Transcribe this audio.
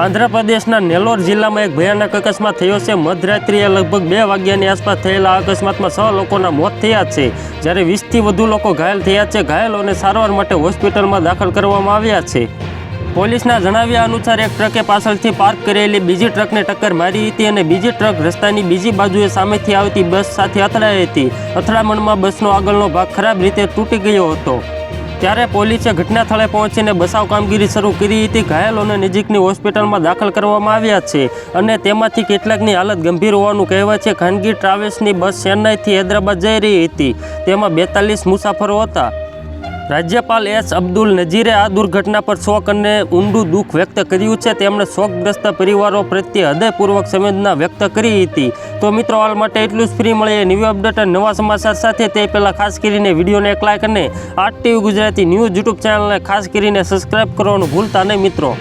આંધ્રપ્રદેશના નેલ્લોર જિલ્લામાં એક ભયાનક અકસ્માત થયો છે. મધરાત્રિએ લગભગ બે વાગ્યાની આસપાસ થયેલા અકસ્માતમાં છ લોકોના મોત થયા છે. જ્યારે વીસથી વધુ લોકો ઘાયલ થયા છે. ઘાયલોને સારવાર માટે હોસ્પિટલમાં દાખલ કરવામાં આવ્યા છે. પોલીસના જણાવ્યા અનુસાર, એક ટ્રકે પાછળથી પાર્ક કરેલી બીજી ટ્રકને ટક્કર મારી હતી અને બીજી ટ્રક રસ્તાની બીજી બાજુએ સામેથી આવતી બસ સાથે અથડાઈ હતી. અથડામણમાં બસનો આગળનો ભાગ ખરાબ રીતે તૂટી ગયો હતો. ત્યારે પોલીસે ઘટના સ્થળે પહોંચીને બચાવ કામગીરી શરૂ કરી હતી. ઘાયલોને નજીકની હોસ્પિટલમાં દાખલ કરવામાં આવ્યા છે અને તેમાંથી કેટલાકની હાલત ગંભીર હોવાનું કહેવાય છે. ખાનગી ટ્રાવેલ્સની બસ ચેન્નાઈથી હૈદરાબાદ જઈ રહી હતી. તેમાં બેતાલીસ મુસાફરો હતા. રાજ્યપાલ એસ અબ્દુલ નજીરે આ દુર્ઘટના પર શોક અને ઊંડું દુઃખ વ્યક્ત કર્યું છે. તેમણે શોકગ્રસ્ત પરિવારો પ્રત્યે હૃદયપૂર્વક સંવેદના વ્યક્ત કરી હતી. તો મિત્રો, હાલ માટે એટલું જ. ફ્રી મળીએ ન્યૂ અપડેટ અને નવા સમાચાર સાથે. તે પહેલાં ખાસ કરીને વિડીયોને એક લાઇક અને R TV Gujarati news YouTube ચેનલને ખાસ કરીને સબસ્ક્રાઇબ કરવાનું ભૂલતા નહીં મિત્રો.